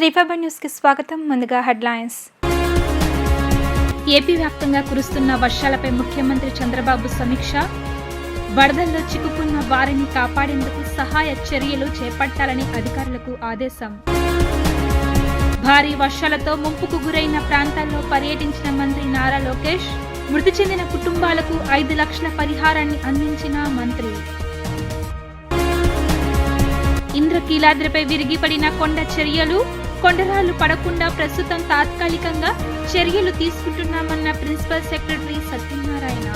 నమస్కారం న్యూస్కి స్వాగతం. ముందుగా హెడ్లైన్స్. ఏపీ వ్యాప్తంగా కురుస్తున్న వర్షాలపై ముఖ్యమంత్రి చంద్రబాబు సమీక్ష. వరదల్లో చిక్కుకున్న వారిని కాపాడేందుకు సహాయ చర్యలు చేపట్టాలని అధికారులకు ఆదేశం. భారీ వర్షాలతో ముంపుకు గురైన ప్రాంతాల్లో పర్యటించిన మంత్రి నారా లోకేష్ మృతి చెందిన కుటుంబాలకు ఐదు లక్షల పరిహారాన్ని అందించిన మంత్రి. ఇంద్రకీలాద్రిపై విరిగిపడిన కొండ చర్యలు కొండరాళ్ళు పడకుండా ప్రస్తుతం తాత్కాలికంగా చర్యలు తీసుకుంటున్నామన్న ప్రిన్సిపల్ సెక్రటరీ సత్యనారాయణ.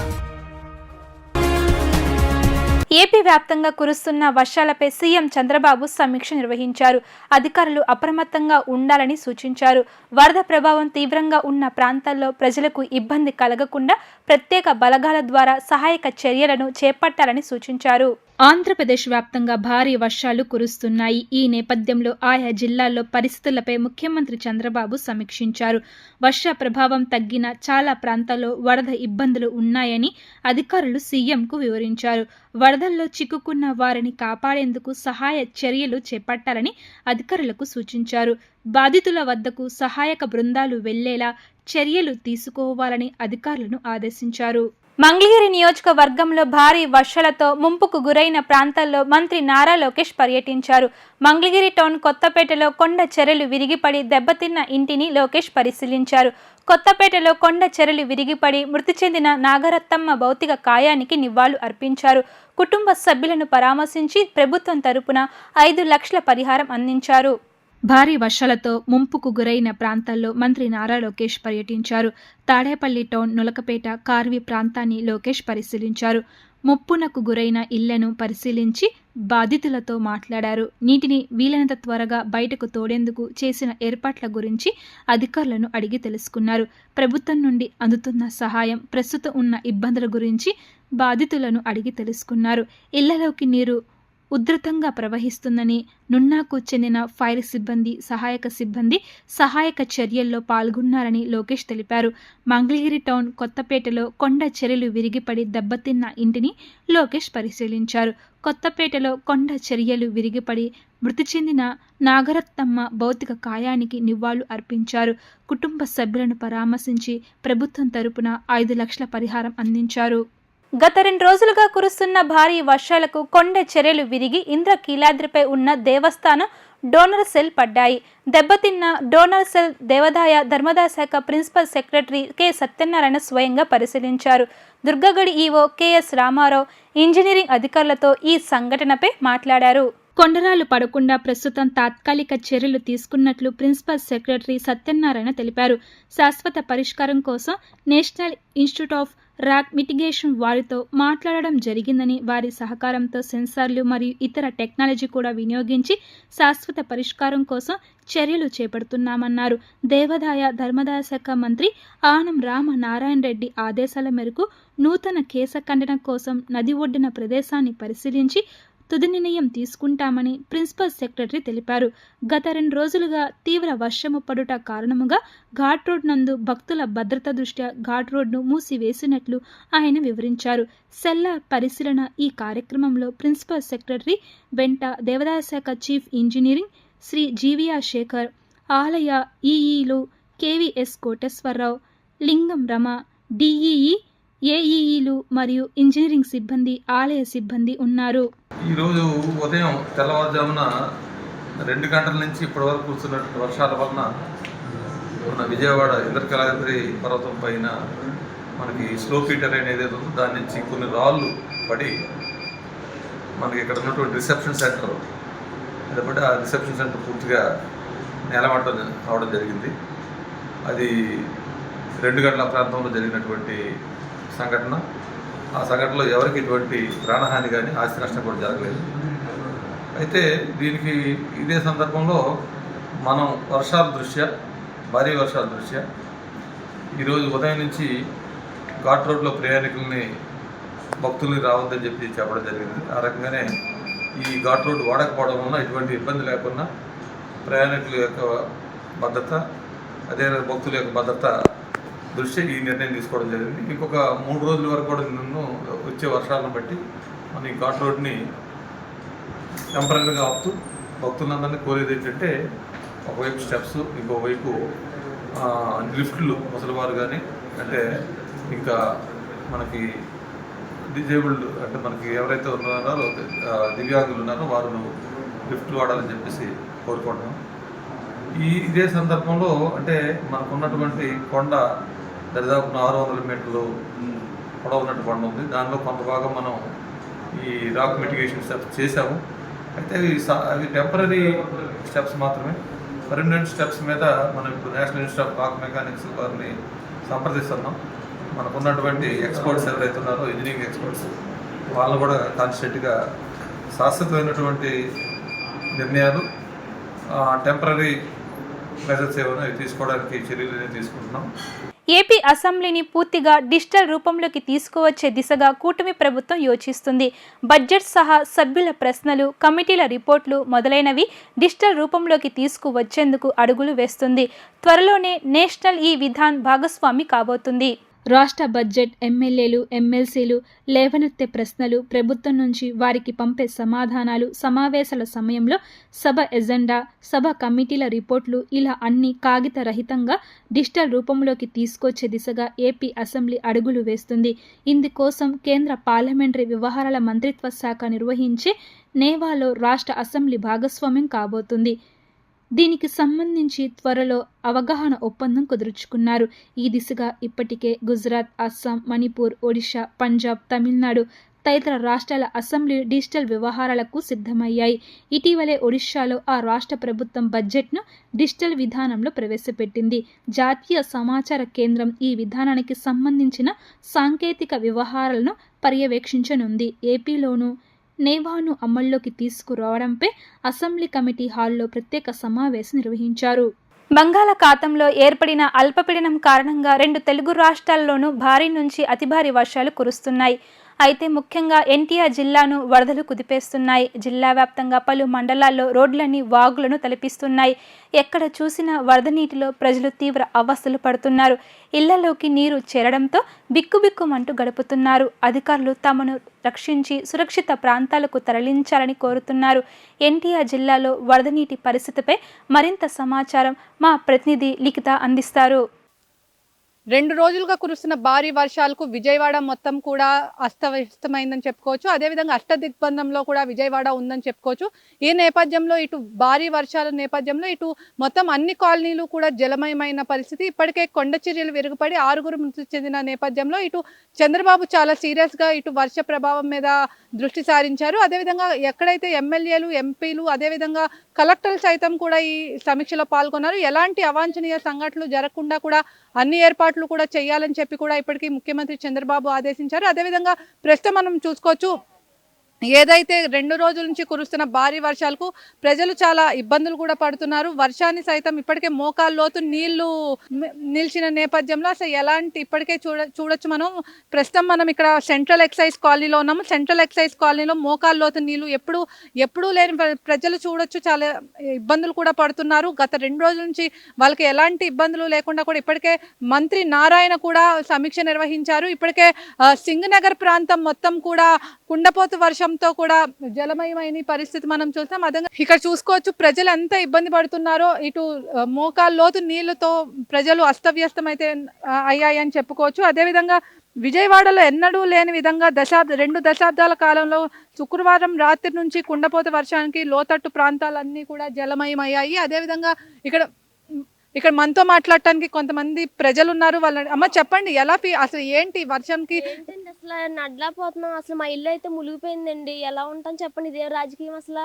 ఏపీ వ్యాప్తంగా కురుస్తున్న వర్షాలపై సీఎం చంద్రబాబు సమీక్ష నిర్వహించారు. అధికారులు అప్రమత్తంగా ఉండాలని సూచించారు. వరద ప్రభావం తీవ్రంగా ఉన్న ప్రాంతాల్లో ప్రజలకు ఇబ్బంది కలగకుండా ప్రత్యేక బలగాల ద్వారా సహాయక చర్యలను చేపట్టాలని సూచించారు. ఆంధ్రప్రదేశ్ వ్యాప్తంగా భారీ వర్షాలు కురుస్తున్నాయి. ఈ నేపథ్యంలో ఆయా జిల్లాల్లో పరిస్థితులపై ముఖ్యమంత్రి చంద్రబాబు సమీక్షించారు. వర్ష ప్రభావం తగ్గిన చాలా ప్రాంతాల్లో వరద ఇబ్బందులు ఉన్నాయని అధికారులు సీఎంకు వివరించారు. వరదల్లో చిక్కుకున్న వారిని కాపాడేందుకు సహాయ చర్యలు చేపట్టాలని అధికారులకు సూచించారు. బాధితుల వద్దకు సహాయక బృందాలు వెళ్ళేలా చర్యలు తీసుకోవాలని అధికారులను ఆదేశించారు. మంగళగిరి నియోజకవర్గంలో భారీ వర్షాలతో ముంపుకు గురైన ప్రాంతాల్లో మంత్రి నారా లోకేష్ పర్యటించారు. మంగళగిరి టౌన్ కొత్తపేటలో కొండ చెరలు విరిగిపడి దెబ్బతిన్న ఇంటిని లోకేష్ పరిశీలించారు. కొత్తపేటలో కొండ చెరలు విరిగిపడి మృతి చెందిన నాగరత్నమ్మ భౌతిక కాయానికి నివాళులు అర్పించారు. కుటుంబ సభ్యులను పరామర్శించి ప్రభుత్వం తరపున ఐదు లక్షల పరిహారం అందించారు. భారీ వర్షాలతో ముంపుకు గురైన ప్రాంతాల్లో మంత్రి నారా లోకేష్ పర్యటించారు. తాడేపల్లి టౌన్ నులకపేట కార్వి ప్రాంతాన్ని లోకేష్ పరిశీలించారు. ముప్పునకు గురైన ఇళ్ళను పరిశీలించి బాధితులతో మాట్లాడారు. నీటిని వీలైనంత త్వరగా బయటకు తోడేందుకు చేసిన ఏర్పాట్ల గురించి అధికారులను అడిగి తెలుసుకున్నారు. ప్రభుత్వం నుండి అందుతున్న సహాయం ప్రస్తుతం ఉన్న ఇబ్బందుల గురించి బాధితులను అడిగి తెలుసుకున్నారు. ఇళ్ళలోకి నీరు ఉధృతంగా ప్రవహిస్తుందని నున్నాకు చెందిన ఫైర్ సిబ్బంది సహాయక సిబ్బంది సహాయక చర్యల్లో పాల్గొన్నారని లోకేష్ తెలిపారు. మంగళగిరి టౌన్ కొత్తపేటలో కొండ చర్యలు విరిగిపడి దెబ్బతిన్న ఇంటిని లోకేష్ పరిశీలించారు. కొత్తపేటలో కొండ చర్యలు విరిగిపడి మృతి చెందిన నాగరత్నమ్మ భౌతిక కాయానికి నివాళులు అర్పించారు. కుటుంబ సభ్యులను పరామర్శించి ప్రభుత్వం తరపున ఐదు లక్షల పరిహారం అందించారు. గత రెండు రోజులుగా కురుస్తున్న భారీ వర్షాలకు కొండ చర్యలు విరిగి ఇంద్రకీలాద్రిపై ఉన్న దేవస్థానం డోనర్ సెల్ పడ్డాయి. దెబ్బతిన్న డోనర్ సెల్ దేవాదాయ ధర్మదాయ శాఖ ప్రిన్సిపల్ సెక్రటరీ కె. సత్యనారాయణ స్వయంగా పరిశీలించారు. Durgagudi EO K S Ramarao engineering అధికారులతో ఈ సంఘటనపై మాట్లాడారు. కొండరాలు పడకుండా ప్రస్తుతం తాత్కాలిక చర్యలు తీసుకున్నట్లు ప్రిన్సిపల్ సెక్రటరీ సత్యనారాయణ తెలిపారు. శాశ్వత పరిష్కారం కోసం National Institute of Rock Mitigation వారితో మాట్లాడడం జరిగిందని వారి సహకారంతో సెన్సార్లు మరియు ఇతర టెక్నాలజీ కూడా వినియోగించి శాశ్వత పరిష్కారం కోసం చర్యలు చేపడుతున్నామన్నారు. దేవాదాయ ధర్మదాయ శాఖ మంత్రి ఆనం రామ నారాయణ రెడ్డి ఆదేశాల మేరకు నూతన కేశ ఖండన కోసం నది ఒడ్డిన ప్రదేశాన్ని పరిశీలించి తుది నిర్ణయం తీసుకుంటామని ప్రిన్సిపల్ సెక్రటరీ తెలిపారు. గత రెండు రోజులుగా తీవ్ర వర్షము పడుట కారణముగా ఘాట్ రోడ్ నందు భక్తుల భద్రత దృష్ట్యా ఘాట్ రోడ్ను మూసివేసినట్లు ఆయన వివరించారు. సెల్ల పరిశీలన ఈ కార్యక్రమంలో ప్రిన్సిపల్ సెక్రటరీ వెంట దేవాదాయ శాఖ chief engineering Shri G V R Sekhar ఆలయ ఈఈలు K V S Koteswararao Lingam Rama D E E ఏఈఈలు మరియు ఇంజనీరింగ్ సిబ్బంది ఆలయ సిబ్బంది ఉన్నారు. ఈరోజు ఉదయం తెల్లవారుజామున రెండు గంటల నుంచి ఇప్పటి వరకు కురుస్తున్నటువంటి వర్షాల వలన మన విజయవాడ ఇంద్రకలాద్రి పర్వతం పైన మనకి స్లో ఫీటర్ అనేది ఉందో దాని నుంచి కొన్ని రాళ్ళు పడి మనకి ఇక్కడ ఉన్నటువంటి రిసెప్షన్ సెంటర్ కాబట్టి ఆ రిసెప్షన్ సెంటర్ పూర్తిగా నేలమట్టం అవడం జరిగింది. అది రెండు గంటల ప్రాంతంలో జరిగినటువంటి సంఘటన. ఆ సంఘటనలో ఎవరికి ఎటువంటి ప్రాణహాని కానీ ఆస్తి నష్టం కూడా జరగలేదు. అయితే దీనికి ఇదే సందర్భంలో మనం వర్షాల దృష్ట్యా భారీ వర్షాల దృష్ట్యా ఈరోజు ఉదయం నుంచి ఘాట్ రోడ్లో ప్రయాణికుల్ని భక్తుల్ని రావద్దని చెప్పి చెప్పడం జరిగింది. ఆ రకంగానే ఈ ఘాట్ రోడ్ వాడకపోవడం వలన ఎటువంటి ఇబ్బంది లేకుండా ప్రయాణికుల యొక్క భద్రత అదే భక్తుల యొక్క భద్రత దృష్ట్యా ఈ నిర్ణయం తీసుకోవడం జరిగింది. ఇంకొక మూడు రోజుల వరకు కూడా నన్ను వచ్చే వర్షాలను బట్టి మన ఈ ఘాట్ రోడ్ని టెంపరీగా ఆపుతూ భక్తులందరినీ కోరేది ఏంటంటే ఒకవైపు స్టెప్స్ ఇంకోవైపు లిఫ్ట్లు ముసలివారు కానీ అంటే ఇంకా మనకి డిజేబుల్డ్ అంటే మనకి ఎవరైతే ఉన్నారో దివ్యాంగులు ఉన్నారో వారు లిఫ్ట్లు వాడాలని చెప్పేసి కోరుకుంటున్నాం. ఈ ఇదే సందర్భంలో అంటే మనకున్నటువంటి కొండ దరిదాపు ఆరు వందల మీటర్లు పొడవు ఉన్నట్టు ఉంది. దానిలో కొంత భాగం మనం ఈ రాక్ మిటిగేషన్ స్టెప్స్ చేసాము అయితే అవి సా- అవి టెంపరీ స్టెప్స్ మాత్రమే. పర్మనెంట్ స్టెప్స్ మీద మనం ఇప్పుడు National Institute of Rock Mechanics వారిని సంప్రదిస్తున్నాం. మనకు ఉన్నటువంటి ఎక్స్పర్ట్స్ ఎవరైతే ఉన్నారో ఇంజనీరింగ్ ఎక్స్పర్ట్స్ వాళ్ళని కూడా కాన్స్టెంట్గా శాశ్వతమైనటువంటి నిర్ణయాలు టెంపరీ మెజర్స్ ఏమైనా తీసుకోవడానికి చర్యలు తీసుకుంటున్నాం. ఏపీ అసెంబ్లీని పూర్తిగా డిజిటల్ రూపంలోకి తీసుకువచ్చే దిశగా కూటమి ప్రభుత్వం యోచిస్తుంది. బడ్జెట్ సహా సభ్యుల ప్రశ్నలు కమిటీల రిపోర్ట్లు మొదలైనవి డిజిటల్ రూపంలోకి తీసుకువచ్చేందుకు అడుగులు వేస్తుంది. త్వరలోనే నేషనల్ ఈ విధాన్ భాగస్వామి కాబోతుంది. రాష్ట్ర బడ్జెట్ ఎమ్మెల్యేలు ఎమ్మెల్సీలు లేవనెత్తే ప్రశ్నలు ప్రభుత్వం నుంచి వారికి పంపే సమాధానాలు సమావేశాల సమయంలో సభ ఎజెండా సభ కమిటీల రిపోర్ట్లు ఇలా అన్ని కాగిత రహితంగా డిజిటల్ రూపంలోకి తీసుకొచ్చే దిశగా ఏపీ అసెంబ్లీ అడుగులు వేస్తుంది. ఇందుకోసం కేంద్ర పార్లమెంటరీ వ్యవహారాల మంత్రిత్వ శాఖ నిర్వహించే నేవాలో రాష్ట్ర అసెంబ్లీ భాగస్వామ్యం కాబోతుంది. దీనికి సంబంధించి త్వరలో అవగాహన ఒప్పందం కుదుర్చుకున్నారు. ఈ దిశగా ఇప్పటికే గుజరాత్ అస్సాం మణిపూర్ ఒడిశా పంజాబ్ తమిళనాడు తదితర రాష్ట్రాల అసెంబ్లీ డిజిటల్ వ్యవహారాలకు సిద్ధమయ్యాయి. ఇటీవలే ఒడిశాలో ఆ రాష్ట్ర ప్రభుత్వం బడ్జెట్ను డిజిటల్ విధానంలో ప్రవేశపెట్టింది. జాతీయ సమాచార కేంద్రం ఈ విధానానికి సంబంధించిన సాంకేతిక వ్యవహారాలను పర్యవేక్షించనుంది. ఏపీలోనూ నేవాను అమల్లోకి తీసుకురావడంపై అసెంబ్లీ కమిటీ హాల్లో ప్రత్యేక సమావేశం నిర్వహించారు. బంగాళాఖాతంలో ఏర్పడిన అల్పపీడనం కారణంగా రెండు తెలుగు రాష్ట్రాల్లోనూ భారీ నుంచి అతి భారీ వర్షాలు కురుస్తున్నాయి. అయితే ముఖ్యంగా ఎన్టీఆర్ జిల్లాను వరదలు కుదిపేస్తున్నాయి. జిల్లా వ్యాప్తంగా పలు మండలాల్లో రోడ్లన్నీ వాగులను తలపిస్తున్నాయి. ఎక్కడ చూసినా వరద నీటిలో ప్రజలు తీవ్ర అవస్థలు పడుతున్నారు. ఇళ్ళలోకి నీరు చేరడంతో బిక్కుబిక్కుమంటూ గడుపుతున్నారు. అధికారులు తమను రక్షించి సురక్షిత ప్రాంతాలకు తరలించాలని కోరుతున్నారు. ఎన్టీఆర్ జిల్లాలో వరద నీటి పరిస్థితిపై మరింత సమాచారం మా ప్రతినిధి లిఖిత అందిస్తారు. రెండు రోజులుగా కురుస్తున్న భారీ వర్షాలకు విజయవాడ మొత్తం కూడా అస్తవ్యస్తమైందని చెప్పుకోవచ్చు. అదేవిధంగా అష్టదిగ్బంధంలో కూడా విజయవాడ ఉందని చెప్పుకోవచ్చు. ఈ నేపథ్యంలో ఇటు భారీ వర్షాల నేపథ్యంలో ఇటు మొత్తం అన్ని కాలనీలు కూడా జలమయమైన పరిస్థితి. ఇప్పటికే కొండ చర్యలు విరుగుపడి ఆరుగురు మృతి చెందిన నేపథ్యంలో ఇటు చంద్రబాబు చాలా సీరియస్గా ఇటు వర్ష ప్రభావం మీద దృష్టి సారించారు. అదేవిధంగా ఎక్కడైతే ఎమ్మెల్యేలు ఎంపీలు అదేవిధంగా కలెక్టర్లు సైతం కూడా ఈ సమీక్షలో పాల్గొన్నారు. ఎలాంటి అవాంఛనీయ సంఘటనలు జరగకుండా కూడా అన్ని ఏర్పాట్లు కూడా చేయాలని చెప్పి కూడా ఇప్పటికీ ముఖ్యమంత్రి చంద్రబాబు ఆదేశించారు. అదేవిధంగా ప్రస్తుతం మనం చూసుకోవచ్చు ఏదైతే రెండు రోజుల నుంచి కురుస్తున్న భారీ వర్షాలకు ప్రజలు చాలా ఇబ్బందులు కూడా పడుతున్నారు. వర్షాన్ని సైతం ఇప్పటికే మోకాలు లోతు నీళ్ళు నిలిచిన నేపథ్యంలో అసలు ఎలాంటి ఇప్పటికే చూడ చూడొచ్చు మనం. ప్రస్తుతం మనం ఇక్కడ సెంట్రల్ ఎక్సైజ్ కాలనీలో ఉన్నాము. సెంట్రల్ ఎక్సైజ్ కాలనీలో మోకాలు లోతు నీళ్ళు ఎప్పుడు ఎప్పుడూ లేని ప్రజలు చూడొచ్చు. చాలా ఇబ్బందులు కూడా పడుతున్నారు. గత రెండు రోజుల నుంచి వాళ్ళకి ఎలాంటి ఇబ్బందులు లేకుండా కూడా ఇప్పటికే మంత్రి నారాయణ కూడా సమీక్ష నిర్వహించారు. ఇప్పటికే సింగనగర్ ప్రాంతం మొత్తం కూడా కుండపోతు వర్షం వర్షంతో కూడా జలమయమైన పరిస్థితి మనం చూస్తాం. అదే ఇక్కడ చూసుకోవచ్చు ప్రజలు ఎంత ఇబ్బంది పడుతున్నారో ఇటు మోకాలు లోతు నీళ్ళతో ప్రజలు అస్తవ్యస్తమైతే అయ్యాయని చెప్పుకోవచ్చు. అదేవిధంగా విజయవాడలో ఎన్నడూ లేని విధంగా దశాబ్ద రెండు దశాబ్దాల కాలంలో శుక్రవారం రాత్రి నుంచి కుండపోత వర్షానికి లోతట్టు ప్రాంతాలన్నీ కూడా జలమయమయ్యాయి. అదేవిధంగా ఇక్కడ ఇక్కడ మనతో మాట్లాడటానికి కొంతమంది ప్రజలు ఉన్నారు వాళ్ళని అమ్మ చెప్పండి ఎలా ఫీ అసలు ఏంటి వర్షంకి? అసలు నడ్లాపోతున్నాం అసలు మా ఇల్లు అయితే మునిగిపోయిందండి. ఎలా ఉంటాం చెప్పండి ఇదే రాజకీయం అసలు?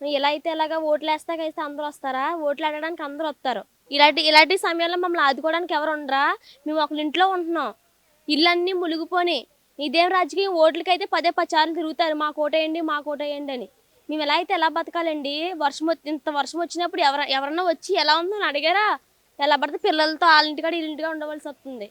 ఇలా అయితే ఎలాగా ఓట్లు వేస్తాక అయితే అందరూ వస్తారా? ఓట్లు అడగడానికి అందరూ వస్తారు. ఇలాంటి ఇలాంటి సమయంలో మమ్మల్ని ఆదుకోవడానికి ఎవరు ఉండరా? మేము ఒకళ్ళ ఇంట్లో ఉంటున్నాం. ఇల్లు అన్నీ మునిగిపోని ఇదేం రాజకీయం. ఓట్లకైతే పదే పచారులు తిరుగుతారు. మా కోటేయండి మా కోటేయండి అని. మేము ఎలా అయితే ఎలా బతకాలండి? వర్షం వచ్చి ఇంత వర్షం వచ్చినప్పుడు ఎవర ఎవరన్నా వచ్చి ఎలా ఉందని అడిగారా? ఎలా పడితే పిల్లలతో వాళ్ళ ఇంటికాడ వీళ్ళ ఇంటిగా ఉండవలసి వస్తుంది.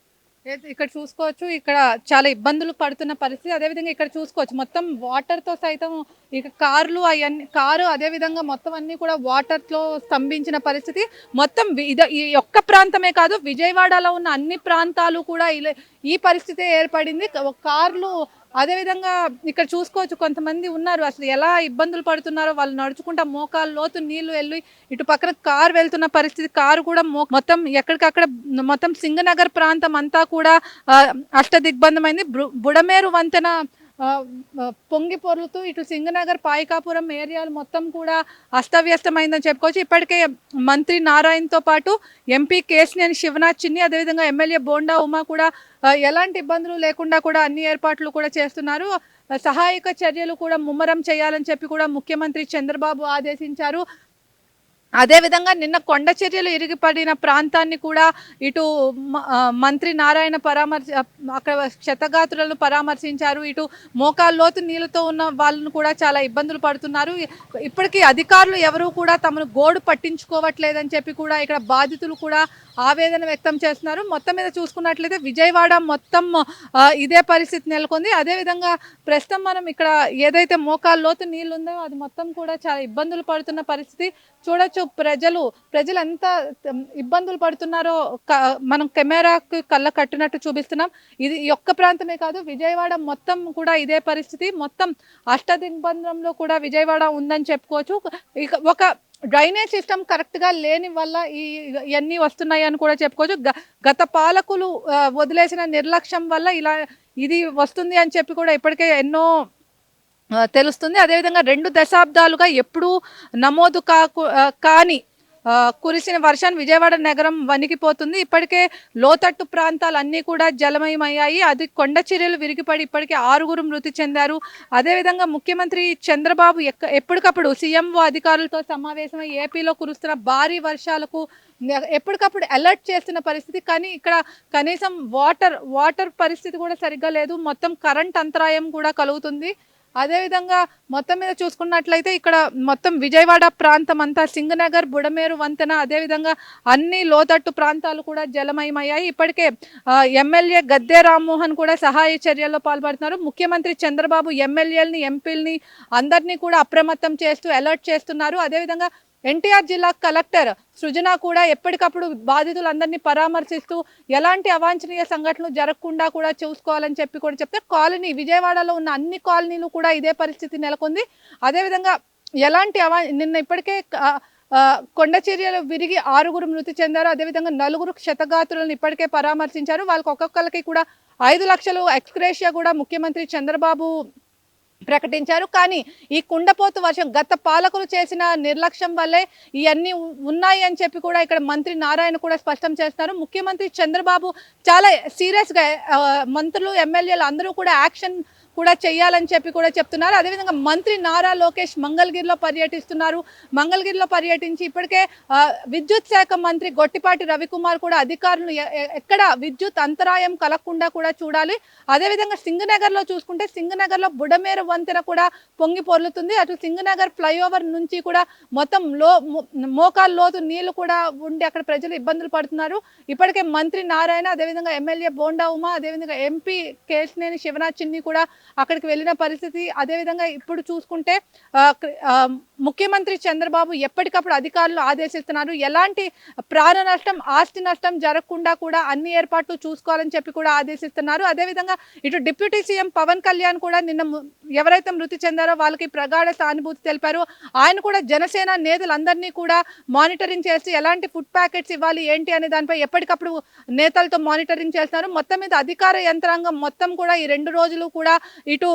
ఇక్కడ చూసుకోవచ్చు ఇక్కడ చాలా ఇబ్బందులు పడుతున్న పరిస్థితి. అదేవిధంగా ఇక్కడ చూసుకోవచ్చు మొత్తం వాటర్తో సైతం ఇక కార్లు అవన్నీ కారు అదేవిధంగా మొత్తం అన్ని కూడా వాటర్తో స్తంభించిన పరిస్థితి. మొత్తం ఇద- ఈ ఒక్క ప్రాంతమే కాదు విజయవాడలో ఉన్న అన్ని ప్రాంతాలు కూడా ఇలా ఈ పరిస్థితి ఏర్పడింది. కార్లు అదేవిధంగా ఇక్కడ చూసుకోవచ్చు కొంతమంది ఉన్నారు. అసలు ఎలా ఇబ్బందులు పడుతున్నారో వాళ్ళు నడుచుకుంటా మోకాలు లోతు నీళ్ళు వెళ్ళి ఇటు పక్కన కారు వెళ్తున్న పరిస్థితి కారు కూడా మొత్తం ఎక్కడికక్కడ మొత్తం సింగనగర్ ప్రాంతం అంతా కూడా అష్ట దిగ్బంధమైంది. బు- బుడమేరు వంతెన పొంగి పొర్లుతూ ఇటు సింగనగర్ పాయికాపురం ఏరియాలు మొత్తం కూడా అస్తవ్యస్తమైందని చెప్పుకోవచ్చు. ఇప్పటికే మంత్రి నారాయణతో పాటు ఎంపీ కేసినేని శివనాథ్ చిన్ని అదేవిధంగా ఎమ్మెల్యే బోండా ఉమా కూడా ఎలాంటి ఇబ్బందులు లేకుండా కూడా అన్ని ఏర్పాట్లు కూడా చేస్తున్నారు. సహాయక చర్యలు కూడా ముమ్మరం చేయాలని చెప్పి కూడా ముఖ్యమంత్రి చంద్రబాబు ఆదేశించారు. అదేవిధంగా నిన్న కొండ చర్యలు ఇరిగిపడిన ప్రాంతాన్ని కూడా ఇటు మ- మంత్రి నారాయణ పరామర్శ అక్కడ క్షతగాత్రులను పరామర్శించారు. ఇటు మోకాల్లోతు నీళ్ళతో ఉన్న వాళ్ళను కూడా చాలా ఇబ్బందులు పడుతున్నారు. ఇప్పటికీ అధికారులు ఎవరూ కూడా తమను గోడు పట్టించుకోవట్లేదని చెప్పి కూడా ఇక్కడ బాధితులు కూడా ఆవేదన వ్యక్తం చేస్తున్నారు. మొత్తం మీద చూసుకున్నట్లయితే విజయవాడ మొత్తం ఇదే పరిస్థితి నెలకొంది. అదేవిధంగా ప్రస్తుతం మనం ఇక్కడ ఏదైతే మోకాలు లోతు నీళ్ళు ఉందో అది మొత్తం కూడా చాలా ఇబ్బందులు పడుతున్న పరిస్థితి. చూడొచ్చు ప్రజలు ప్రజలు ఎంత ఇబ్బందులు పడుతున్నారో మనం కెమెరాకి కళ్ళ కట్టినట్టు చూపిస్తున్నాం. ఇది ఈ ఒక్క ప్రాంతమే కాదు విజయవాడ మొత్తం కూడా ఇదే పరిస్థితి. మొత్తం అష్టదిగ్బంధంలో కూడా విజయవాడ ఉందని చెప్పుకోవచ్చు. ఇక ఒక డ్రైనేజ్ సిస్టమ్ కరెక్ట్గా లేని వల్ల ఈ ఇవన్నీ వస్తున్నాయి అని కూడా చెప్పుకోవచ్చు. గ- గత పాలకులు వదిలేసిన నిర్లక్ష్యం వల్ల ఇలా ఇది వస్తుంది అని చెప్పి కూడా ఇప్పటికే ఎన్నో తెలుస్తుంది. అదేవిధంగా రెండు దశాబ్దాలుగా ఎప్పుడూ నమోదు కాకు కానీ కురిసిన వర్షం విజయవాడ నగరం వణికిపోతుంది. ఇప్పటికే లోతట్టు ప్రాంతాలు అన్నీ కూడా జలమయమయ్యాయి. అది కొండ చర్యలు విరిగిపడి ఇప్పటికే ఆరుగురు మృతి చెందారు. అదేవిధంగా ముఖ్యమంత్రి చంద్రబాబు ఎక్క ఎప్పటికప్పుడు సీఎంఓ అధికారులతో సమావేశమై ఏపీలో కురుస్తున్న భారీ వర్షాలకు ఎప్పటికప్పుడు అలర్ట్ చేస్తున్న పరిస్థితి. కానీ ఇక్కడ కనీసం వాటర్ వాటర్ పరిస్థితి కూడా సరిగ్గా లేదు. మొత్తం కరెంట్ అంతరాయం కూడా కలుగుతుంది. అదేవిధంగా మొత్తం మీద చూసుకున్నట్లయితే ఇక్కడ మొత్తం విజయవాడ ప్రాంతం అంతా సింగనగర్ బుడమేరు వంతెన అదేవిధంగా అన్ని లోతట్టు ప్రాంతాలు కూడా జలమయమయ్యాయి. ఇప్పటికే ఎమ్మెల్యే గద్దె రామ్మోహన్ కూడా సహాయ చర్యల్లో పాల్పడుతున్నారు. ముఖ్యమంత్రి చంద్రబాబు ఎమ్మెల్యేలని ఎంపీలని అందరినీ కూడా అప్రమత్తం చేస్తూ అలర్ట్ చేస్తున్నారు. అదేవిధంగా ఎన్టీఆర్ జిల్లా కలెక్టర్ సృజన కూడా ఎప్పటికప్పుడు బాధితులందరినీ పరామర్శిస్తూ ఎలాంటి అవాంఛనీయ సంఘటనలు జరగకుండా కూడా చూసుకోవాలని చెప్పి కూడా చెప్తే కాలనీ విజయవాడలో ఉన్న అన్ని కాలనీలు కూడా ఇదే పరిస్థితి నెలకొంది. అదేవిధంగా ఎలాంటి అవా నిన్న ఇప్పటికే ఆ, కొండ చర్యలు విరిగి ఆరుగురు మృతి చెందారు. అదేవిధంగా నలుగురు క్షతగాత్రులను ఇప్పటికే పరామర్శించారు. వాళ్ళకి ఒక్కొక్కరికి కూడా ఐదు లక్షలు ఎక్స్క్రేషియా కూడా ముఖ్యమంత్రి చంద్రబాబు ప్రకటించారు. కానీ ఈ కుండపోతు వర్షం గత పాలకులు చేసిన నిర్లక్ష్యం వల్లే ఇవన్నీ ఉన్నాయి అని చెప్పి కూడా ఇక్కడ మంత్రి నారాయణ కూడా స్పష్టం చేస్తున్నారు. ముఖ్యమంత్రి చంద్రబాబు చాలా సీరియస్గా మంత్రులు ఎమ్మెల్యేలు అందరూ కూడా యాక్షన్ కూడా చేయాలని చెప్పి కూడా చెప్తున్నారు. అదేవిధంగా మంత్రి నారా లోకేష్ మంగళగిరిలో పర్యటిస్తున్నారు. మంగళగిరిలో పర్యటించి ఇప్పటికే విద్యుత్ శాఖ మంత్రి గొట్టిపాటి రవికుమార్ కూడా అధికారులు ఎ- ఎక్కడ విద్యుత్ అంతరాయం కలగకుండా కూడా చూడాలి. అదేవిధంగా సింగనగర్లో చూసుకుంటే సింగనగర్లో బుడమేరు వంతెన కూడా పొంగి పొర్లుతుంది. అటు సింగనగర్ ఫ్లైఓవర్ నుంచి కూడా మొత్తం లో మో- మోకాలు లోతు నీళ్ళు కూడా ఉండి అక్కడ ప్రజలు ఇబ్బందులు పడుతున్నారు. ఇప్పటికే మంత్రి నారాయణ అదేవిధంగా ఎమ్మెల్యే బోండా ఉమా అదేవిధంగా ఎంపీ కేశినేని శివనాథ్ చిన్ని కూడా అక్కడికి వెళ్ళిన పరిస్థితి అదేవిధంగా ఇప్పుడు చూసుకుంటే ముఖ్యమంత్రి చంద్రబాబు ఎప్పటికప్పుడు అధికారులు ఆదేశిస్తున్నారు. ఎలాంటి ప్రాణ నష్టం ఆస్తి నష్టం జరగకుండా కూడా అన్ని ఏర్పాట్లు చూసుకోవాలని చెప్పి కూడా ఆదేశిస్తున్నారు. అదేవిధంగా ఇటు డిప్యూటీ సీఎం పవన్ కళ్యాణ్ కూడా నిన్న ఎవరైతే మృతి చెందారో వాళ్ళకి ప్రగాఢ సానుభూతి తెలిపారు. ఆయన కూడా జనసేన నేతలందరినీ కూడా మానిటరింగ్ చేసి ఎలాంటి ఫుడ్ ప్యాకెట్స్ ఇవ్వాలి ఏంటి అనే దానిపై ఎప్పటికప్పుడు నేతలతో మానిటరింగ్ చేస్తున్నారు మొత్తం మీద అధికార యంత్రాంగం మొత్తం కూడా ఈ రెండు రోజులు కూడా ఇటు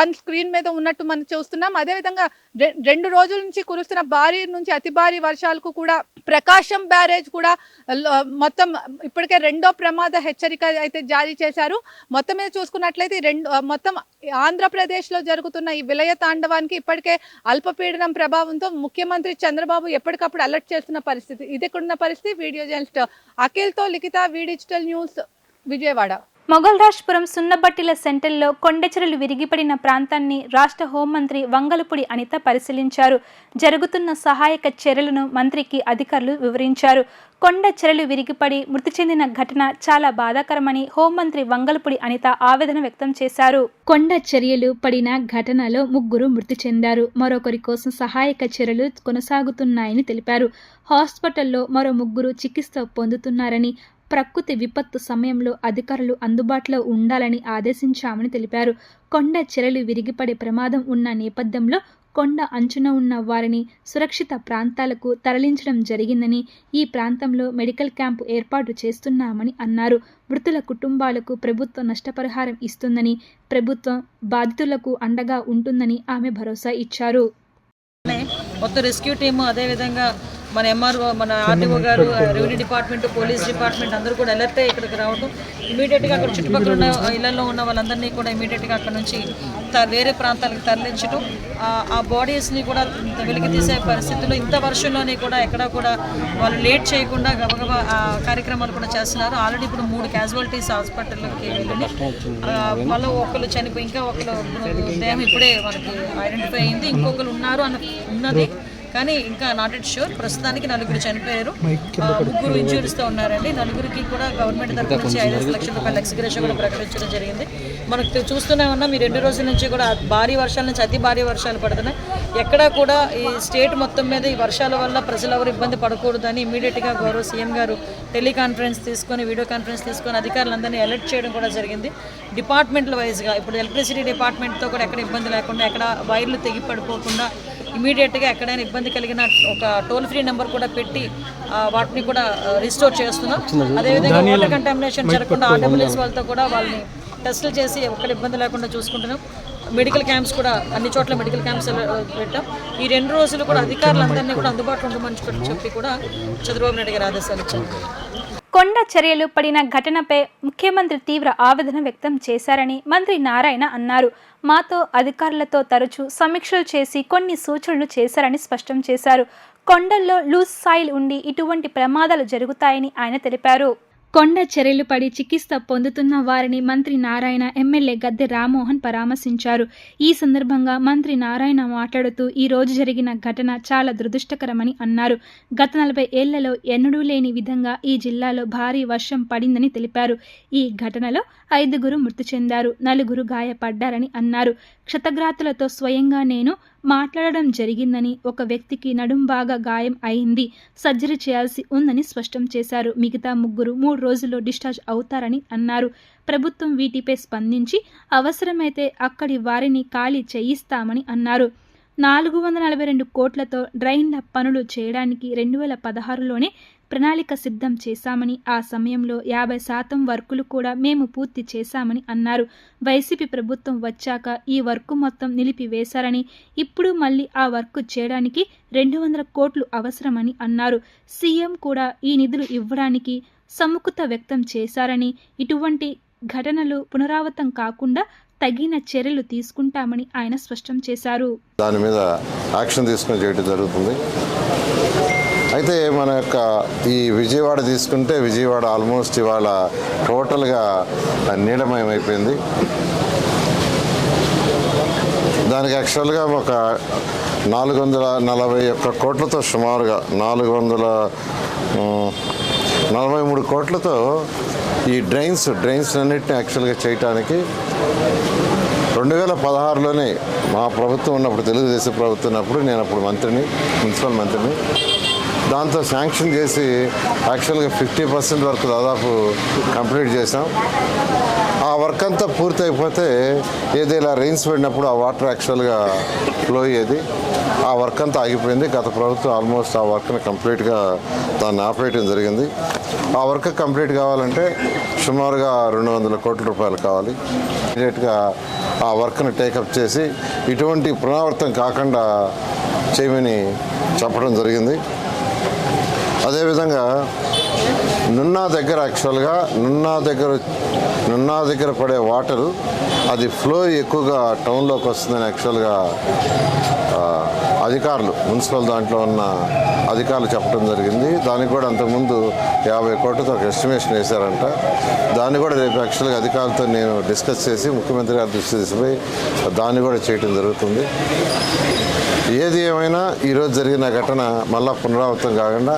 ఆన్ స్క్రీన్ మీద ఉన్నట్టు మనం చూస్తున్నాం. అదేవిధంగా రె- రెండు రోజుల నుంచి కురుస్తున్న భారీ నుంచి అతి భారీ వర్షాలకు కూడా ప్రకాశం బ్యారేజ్ కూడా మొత్తం ఇప్పటికే రెండో ప్రమాద హెచ్చరిక అయితే జారీ చేశారు. మొత్తం మీద చూసుకున్నట్లయితే రెండు మొత్తం ఆంధ్రప్రదేశ్లో జరుగుతున్న ఈ విలయ తాండవానికి ఇప్పటికే అల్పపీడనం ప్రభావంతో ముఖ్యమంత్రి చంద్రబాబు ఎప్పటికప్పుడు అలర్ట్ చేస్తున్న పరిస్థితి. ఇది ఇక్కడున్న పరిస్థితి. Video journalist అఖిల్తో Likhita V digital news Vijayawada. Mogalrajpuram సున్నబట్టిల సెంటర్లో కొండచెరలు విరిగిపడిన ప్రాంతాన్ని రాష్ట్ర హోంమంత్రి వంగలపూడి అనిత పరిశీలించారు. జరుగుతున్న సహాయక చర్యలను మంత్రికి అధికారులు వివరించారు. కొండ చెరలు విరిగిపడి మృతి చెందిన ఘటన చాలా బాధాకరమని హోంమంత్రి వంగలపూడి అనిత ఆవేదన వ్యక్తం చేశారు. కొండ చర్యలు పడిన ఘటనలో ముగ్గురు మృతి చెందారు. మరొకరి కోసం సహాయక చర్యలు కొనసాగుతున్నాయని తెలిపారు. హాస్పిటల్లో మరో ముగ్గురు చికిత్స పొందుతున్నారని ప్రకృతి విపత్తు సమయంలో అధికారులు అందుబాటులో ఉండాలని ఆదేశించామని తెలిపారు. కొండ చెరలు విరిగిపడే ప్రమాదం ఉన్న నేపథ్యంలో కొండ అంచున ఉన్న వారిని సురక్షిత ప్రాంతాలకు తరలించడం జరిగిందని ఈ ప్రాంతంలో మెడికల్ క్యాంపు ఏర్పాటు చేస్తున్నామని అన్నారు. మృతుల కుటుంబాలకు ప్రభుత్వం నష్టపరిహారం ఇస్తుందని ప్రభుత్వం బాధితులకు అండగా ఉంటుందని ఆమె భరోసా ఇచ్చారు. కొత్త రెస్క్యూ టీము అదేవిధంగా మన ఎంఆర్ఓ మన ఆర్డీఓ గారు రెవెన్యూ డిపార్ట్మెంట్ పోలీస్ డిపార్ట్మెంట్ అందరూ కూడా అలర్ట్ అయ్యి ఇక్కడికి రావడం ఇమీడియట్గా అక్కడ చుట్టుపక్కల ఉన్న ఇళ్ళలో ఉన్న వాళ్ళందరినీ కూడా ఇమీడియట్గా అక్కడ నుంచి త- వేరే ప్రాంతాలకు తరలించడం ఆ- బాడీస్ని కూడా వెలికి తీసే పరిస్థితుల్లో ఇంత వర్షంలోనే కూడా ఎక్కడా కూడా వాళ్ళు లేట్ చేయకుండా గబగబా ఆ కార్యక్రమాలు కూడా చేస్తున్నారు. ఆల్రెడీ ఇప్పుడు మూడు క్యాజువాలిటీస్ హాస్పిటల్కి వెళ్ళి మళ్ళీ ఒకళ్ళు చనిపోయి ఇంకా ఒకళ్ళు దేహం ఇప్పుడే మనకి ఐడెంటిఫై అయింది. ఇంకొకరు ఉన్నారు అన్న ఉన్నది. కానీ ఇంకా నాట్ ఇట్ షూర్ ప్రస్తుతానికి నలుగురు చనిపోయారు. ముగ్గురు injuries తో ఉన్నారండి. నలుగురికి కూడా గవర్నమెంట్ తరఫు నుంచి ఐదు లక్షల రూపాయల ఎక్స్గ్రేషన్ కూడా ప్రకటించడం జరిగింది. మనకు చూస్తూనే ఉన్నాం. ఈ రెండు రోజుల నుంచి కూడా భారీ వర్షాల నుంచి అతి భారీ వర్షాలు పడుతున్నాయి. ఎక్కడా కూడా ఈ స్టేట్ మొత్తం మీద ఈ వర్షాల వల్ల ప్రజలు ఎవరు ఇబ్బంది పడకూడదని ఇమీడియట్గా గౌరవ సీఎం గారు టెలికాన్ఫరెన్స్ తీసుకొని వీడియో కాన్ఫరెన్స్ తీసుకొని అధికారులందరినీ అలర్ట్ చేయడం కూడా జరిగింది. డిపార్ట్మెంట్ల వైజ్గా ఇప్పుడు ఎలక్ట్రిసిటీ డిపార్ట్మెంట్తో కూడా ఎక్కడ ఇబ్బంది లేకుండా ఎక్కడ వైర్లు తెగి పడిపోకుండా ఇమీడియట్గా ఎక్కడైనా ఇబ్బంది కలిగిన ఒక టోల్ ఫ్రీ నెంబర్ కూడా పెట్టి వాటిని కూడా రిస్టోర్ చేస్తున్నాం. అదేవిధంగా వాటర్ కంటామినేషన్ జరగకుండా ఆర్డబ్ల్యూఎస్ వాళ్ళతో కూడా వాళ్ళని టెస్టులు చేసి ఒక్కడ ఇబ్బంది లేకుండా చూసుకుంటున్నాం. మెడికల్ క్యాంప్స్ కూడా అన్ని చోట్ల మెడికల్ క్యాంప్స్ పెట్టాం. ఈ రెండు రోజులు కూడా అధికారులందరినీ కూడా అందుబాటులో ఉండమని చెప్పి కూడా చంద్రబాబు నాయుడు గారు ఆదేశాలు ఇచ్చారు. కొండ చర్యలు పడిన ఘటనపై ముఖ్యమంత్రి తీవ్ర ఆవేదన వ్యక్తం చేశారని మంత్రి నారాయణ అన్నారు. మాతో అధికారులతో తరచూ సమీక్షలు చేసి కొన్ని సూచనలు చేశారని స్పష్టం చేశారు. కొండల్లో లూజ్ సాయిల్ ఉండి ఇటువంటి ప్రమాదాలు జరుగుతాయని ఆయన తెలిపారు. కొండ చర్యలు పడి చికిత్స పొందుతున్న వారిని మంత్రి నారాయణ ఎమ్మెల్యే గద్దె రామ్మోహన్ పరామర్శించారు. ఈ సందర్భంగా మంత్రి నారాయణ మాట్లాడుతూ ఈ రోజు జరిగిన ఘటన చాలా దురదృష్టకరమని అన్నారు. గత నలభై ఏళ్ళలో ఎన్నడూ లేని విధంగా ఈ జిల్లాలో భారీ వర్షం పడిందని తెలిపారు. ఈ ఘటనలో ఐదుగురు మృతి చెందారు నలుగురు గాయపడ్డారని అన్నారు. క్షతగ్రాతులతో స్వయంగా నేను మాట్లాడడం జరిగిందని ఒక వ్యక్తికి నడుం బాగా గాయం అయింది. సర్జరీ చేయాల్సి ఉందని స్పష్టం చేశారు. మిగతా ముగ్గురు మూడు రోజుల్లో డిశ్చార్జ్ అవుతారని అన్నారు. ప్రభుత్వం వీటిపై స్పందించి అవసరమైతే అక్కడి వారిని ఖాళీ చేయిస్తామని అన్నారు. నాలుగు వందల నలభై రెండు కోట్లతో డ్రైన్ల పనులు చేయడానికి రెండు వేల పదహారులోనే ప్రణాళిక సిద్ధం చేశామని ఆ సమయంలో యాభై శాతం వర్కులు కూడా మేము పూర్తి చేశామని అన్నారు. వైసీపీ ప్రభుత్వం వచ్చాక ఈ వర్క్ మొత్తం నిలిపివేశారని ఇప్పుడు మళ్ళీ ఆ వర్క్ చేయడానికి రెండు వందల కోట్లు అవసరమని అన్నారు. సీఎం కూడా ఈ నిధులు ఇవ్వడానికి సముఖత వ్యక్తం చేశారని ఇటువంటి ఘటనలు పునరావృతం కాకుండా తగిన చర్యలు తీసుకుంటామని ఆయన స్పష్టం చేశారు. దాని మీద యాక్షన్ తీసుకుని చేయడం జరుగుతుంది. అయితే మన యొక్క ఈ విజయవాడ తీసుకుంటే విజయవాడ ఆల్మోస్ట్ ఇవాళ టోటల్గా నీడమయమైపోయింది. అయిపోయింది దానికి యాక్చువల్గా ఒక నాలుగు వందల నలభై ఒక్క కోట్లతో సుమారుగా నాలుగు వందల నలభై మూడు కోట్లతో ఈ డ్రైన్స్ డ్రైన్స్ అన్నిటిని యాక్చువల్గా చేయటానికి రెండు వేల పదహారులోనే మా ప్రభుత్వం ఉన్నప్పుడు తెలుగుదేశం ప్రభుత్వం ఉన్నప్పుడు నేను అప్పుడు మంత్రిని మున్సిపల్ మంత్రిని దాంతో శాంక్షన్ చేసి యాక్చువల్గా ఫిఫ్టీ పర్సెంట్ వరకు దాదాపు కంప్లీట్ చేసాం ఆ వర్క్ అంతా పూర్తి అయిపోతే ఏదో ఇలా రెయిన్స్ పడినప్పుడు ఆ వాటర్ యాక్చువల్గా ఫ్లో అయ్యేది. ఆ వర్క్ అంతా ఆగిపోయింది. గత ప్రభుత్వం ఆల్మోస్ట్ ఆ వర్క్ని కంప్లీట్గా దాన్ని ఆపేయడం జరిగింది. ఆ వర్క్ కంప్లీట్ కావాలంటే సుమారుగా రెండు వందల కోట్ల రూపాయలు కావాలి. ఇమీడియట్గా ఆ వర్క్ని టేకప్ చేసి ఇటువంటి పునరావృతం కాకుండా చేయమని చెప్పడం జరిగింది. అదేవిధంగా నున్నా దగ్గర యాక్చువల్గా నున్నా దగ్గర నున్నా దగ్గర పడే వాటర్ అది ఫ్లో ఎక్కువగా టౌన్లోకి వస్తుందని యాక్చువల్గా అధికారులు మున్సిపల్ దాంట్లో ఉన్న అధికారులు చెప్పడం జరిగింది. దానికి కూడా అంతకుముందు యాభై కోట్లతో ఒక ఎస్టిమేషన్ వేశారంట. దాన్ని కూడా రేపు యాక్చువల్గా అధికారులతో నేను డిస్కస్ చేసి ముఖ్యమంత్రి గారి దృష్టి తీసుకుపోయి దాన్ని కూడా చేయడం జరుగుతుంది. ఏది ఏమైనా ఈరోజు జరిగిన ఘటన మళ్ళా పునరావృతం కాకుండా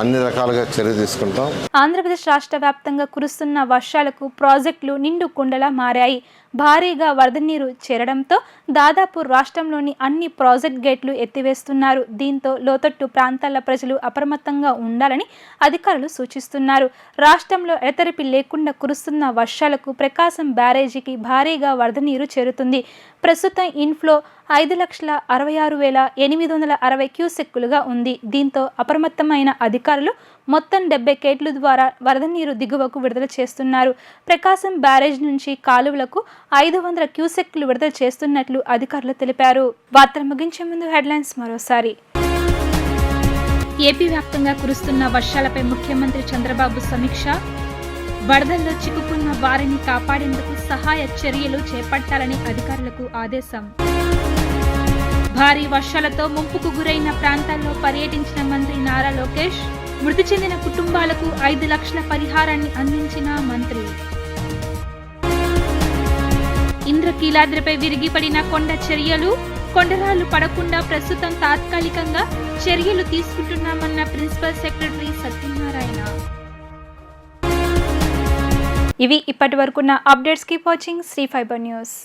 అన్ని రకాలుగా చర్య తీసుకుంటాం. ఆంధ్రప్రదేశ్ రాష్ట్ర వ్యాప్తంగా కురుస్తున్న వర్షాలకు ప్రాజెక్టులు నిండు కుండలా మారాయి. భారీగా వరద నీరు చేరడంతో దాదాపు రాష్ట్రంలోని అన్ని ప్రాజెక్ట్ గేట్లు ఎత్తివేస్తున్నారు. దీంతో లోతట్టు ప్రాంతాల ప్రజలు అప్రమత్తంగా ఉండాలని అధికారులు సూచిస్తున్నారు. రాష్ట్రంలో ఎడతెరిపి లేకుండా కురుస్తున్న వర్షాలకు ప్రకాశం బ్యారేజీకి భారీగా వరద నీరు చేరుతుంది. ప్రస్తుతం ఇన్ఫ్లో ఐదు లక్షల అరవై ఆరు వేల ఎనిమిది వందల అరవై క్యూసెక్కులుగా ఉంది. దీంతో అప్రమత్తమైన అధికారులు మొత్తం డెబ్బై కేట్ల ద్వారా వరద నీరు దిగువకు విడుదల చేస్తున్నారు. ప్రకాశం బ్యారేజ్ నుంచి కాలువలకు ఐదు వందల క్యూసెక్లు విడుదల చేస్తున్నట్లు అధికారులు తెలిపారు. వార్తలు ముగించే ముందు హెడ్లైన్స్ మరోసారి. ఏపీ వ్యాప్తంగా కురుస్తున్న వర్షాలపై ముఖ్యమంత్రి చంద్రబాబు సమీక్ష. వరదల్లో చిక్కుకున్న వారిని కాపాడేందుకు సహాయ చర్యలు చేపట్టాలని అధికారులకు ఆదేశం. భారీ వర్షాలతో ముంపుకు గురైన ప్రాంతాల్లో పర్యటించిన మంత్రి నారా లోకేష్ మృతి చెందిన కుటుంబాలకు ఐదు లక్షల పరిహారాన్ని అందించిన మంత్రి. ఇంద్రకీలాద్రిపై విరిగిపడిన కొండ చర్యలు కొండరాళ్ళు పడకుండా ప్రస్తుతం తాత్కాలికంగా చర్యలు తీసుకుంటున్నామన్న ప్రిన్సిపల్ సెక్రటరీ సత్యనారాయణ. ఇవి ఇప్పటి వరకున్న updates keep watching Sri fiber news.